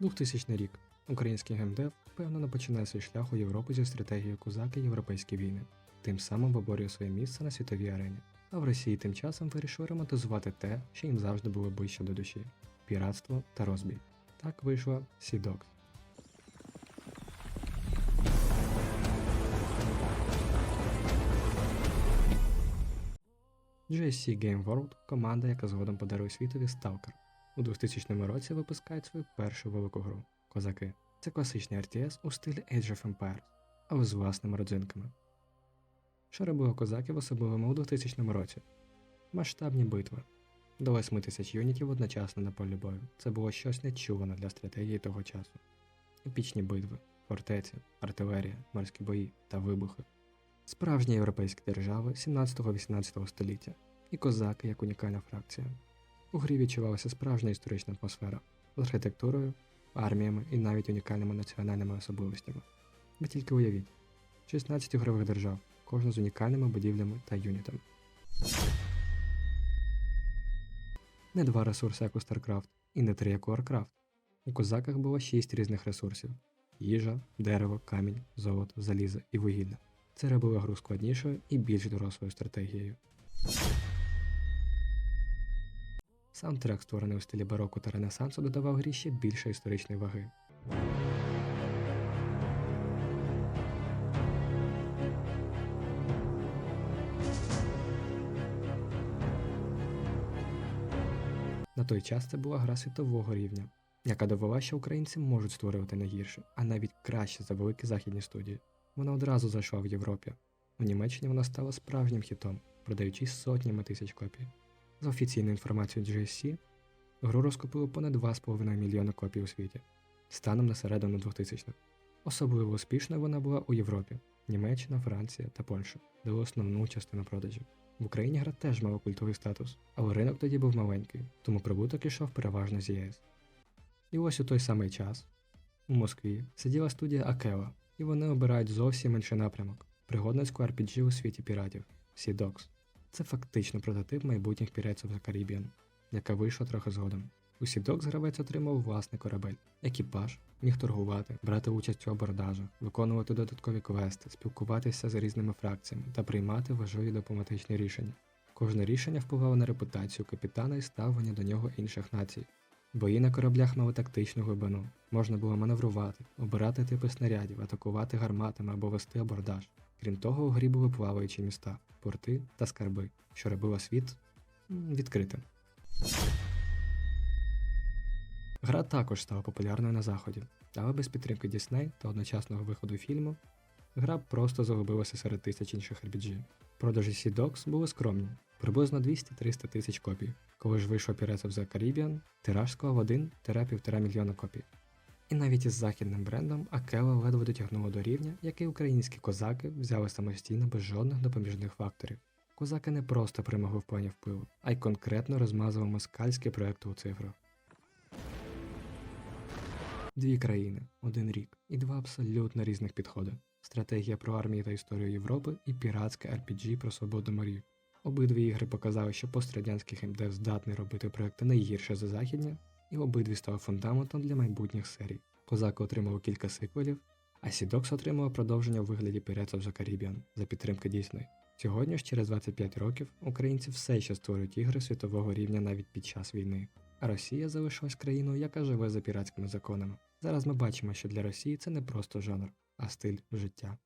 2000 рік. Український геймдев впевнено починає свій шлях у Європу зі стратегією Козаки Європейські війни, тим самим виборює своє місце на світовій арені. А в Росії тим часом вирішили ремонтизувати те, що їм завжди було ближче до душі піратство та розбій. Так вийшла Dogs. GSC Game World – команда, яка згодом подарує світові Stalker. У 2000 році випускають свою першу велику гру Козаки. Це класичний RTS у стилі Age of Empires, але з власними родзинками. Що робило козаків особливими у 2000 році? Масштабні битви. До 8 тисяч юнітів одночасно на полі бою. Це було щось нечуване для стратегії того часу. Епічні битви, фортеці, артилерія, морські бої та вибухи. Справжні європейські держави 17-18 століття і козаки як унікальна фракція. У грі відчувалася справжня історична атмосфера з архітектурою, арміями і навіть унікальними національними особливостями. Ви тільки уявіть: 16 ігрових держав, кожна з унікальними будівлями та юнітами. Не два ресурси, як у StarCraft, і не три, як у Warcraft. У козаках було 6 різних ресурсів: їжа, дерево, камінь, золото, залізо і вугілля. Це робило гру складнішою і більш дорослою стратегією. Саундтрек, створений у стилі бароко та ренесансу, додавав грі ще більше історичної ваги. На той час це була гра світового рівня, яка довела, що українці можуть створювати не гірше, а навіть краще за великі західні студії. Вона одразу зайшла в Європі. У Німеччині вона стала справжнім хітом, продаючись сотнями тисяч копій. За офіційною інформацією GSC, гру розкупили понад 2,5 мільйони копій у світі, станом на середину 2000-х. Особливо успішною вона була у Європі Німеччина, Франція та Польща, де основну частину продажів. В Україні гра теж мала культовий статус, але ринок тоді був маленький, тому прибуток ішов переважно з ЄС. І ось у той самий час у Москві сиділа студія Акела, і вони обирають зовсім інший напрямок пригодницьку RPG у світі піратів Sea Dogs. Це фактично прототип майбутніх піреців за Карібіан, яка вийшла трохи згодом. У Сідок гравець отримав власний корабель, екіпаж, міг торгувати, брати участь у абордажах, виконувати додаткові квести, спілкуватися з різними фракціями та приймати важливі дипломатичні рішення. Кожне рішення впливало на репутацію капітана і ставлення до нього інших націй. Бої на кораблях мали тактичну глибину, можна було маневрувати, обирати типи снарядів, атакувати гарматами або вести абордаж. Крім того, у грі були плаваючі міста, порти та скарби, що робило світ відкритим. Гра також стала популярною на заході, але без підтримки Disney та одночасного виходу фільму гра просто загубилася серед тисяч інших RPG. Продажі Sea Dogs були скромні, приблизно 200-300 тисяч копій. Коли ж вийшов Pirates of the Caribbean, тираж склав 1-1,5 мільйона копій. І навіть із західним брендом Акела ледве дотягнуло до рівня, який українські козаки взяли самостійно без жодних допоміжних факторів. Козаки не просто перемогли в плані впливу, а й конкретно розмазали москальські проекти у цифрах. Дві країни, один рік і два абсолютно різних підходи: стратегія про армії та історію Європи і піратське RPG про свободу морів. Обидві ігри показали, що пострадянський геймдев здатний робити проекти не гірше за західні, і обидві стали фундаментом для майбутніх серій. Козаки отримали кілька сиквелів, а Сідокс отримала продовження у вигляді Pirates of the Caribbean за підтримки Disney. Сьогодні ж, через 25 років, українці все ще створюють ігри світового рівня навіть під час війни. А Росія залишилась країною, яка живе за піратськими законами. Зараз ми бачимо, що для Росії це не просто жанр, а стиль життя.